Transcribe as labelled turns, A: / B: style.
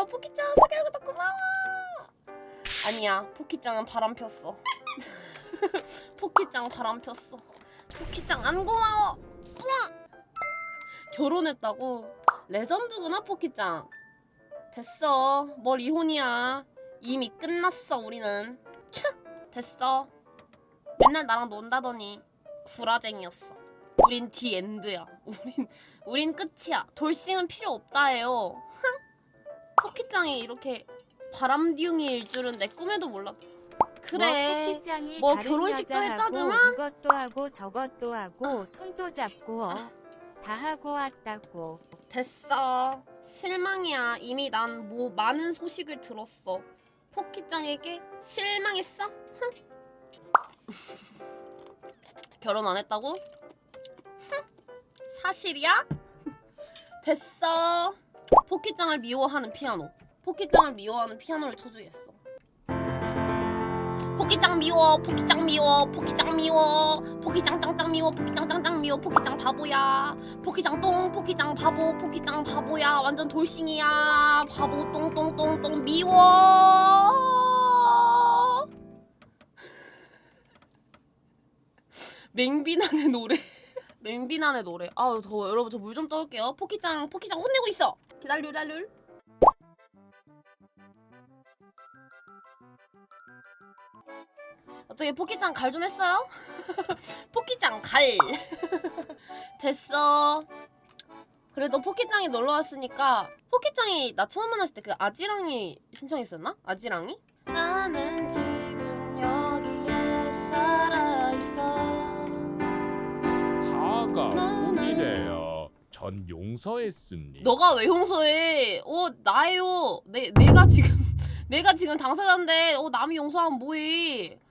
A: 뭐야 포키짱 것도 고마워. 아니야 포키짱은 바람 폈어. 포키짱 바람 폈어. 포키짱 안 고마워. 뿌아! 결혼했다고 레전드구나 포키짱 됐어. 뭘 이혼이야. 이미 끝났어 우리는. 차 됐어. 맨날 나랑 논다더니 구라쟁이였어. 우린 디엔드야. 우린 우린 끝이야. 돌싱은 필요 없다해요 포키짱이 이렇게 바람디웅이일 줄은 내 꿈에도 몰랐 그래
B: 뭐뭐
A: 결혼식도? 했다더만
B: 이것도 하고 저것도 하고 손도 잡고 어, 다 하고 왔다고
A: 됐어 실망이야 이미 난 뭐 많은 소식을 들었어 포키짱에게 실망했어? 흥. 결혼 안 했다고? 흥. 사실이야? 됐어 포키짱을 미워하는 피아노. 포키짱을 미워하는 피아노를 쳐주겠어. 포키짱 미워 포키짱 미워 포키짱 미워. 포키짱 짱짱 미워 포키짱 짱짱 미워 포키짱 바보야. 포키짱 똥 포키짱 바보 포키짱 바보야. 완전 돌싱이야. 바보 똥똥똥똥 미워. 맹비난의 노래 맹비난의 노래 아우 더워 여러분 저 물 좀 떠올게요 포키짱 포키짱 혼내고 있어 기다려 기다려 어떻게 포키짱 갈 좀 했어요? 포키짱 갈 됐어 그래도 포키짱이 놀러 왔으니까 포키짱이 나 처음 만났을 때 그 아지랑이 신청했었나? 아지랑이? 나는 지금
C: 화가 꿈이래요. 전 용서했습니다.
A: 너가 왜 용서해? 어 나예요. 내 내가 지금 내가 지금 당사자인데 어 남이 용서하면 뭐해?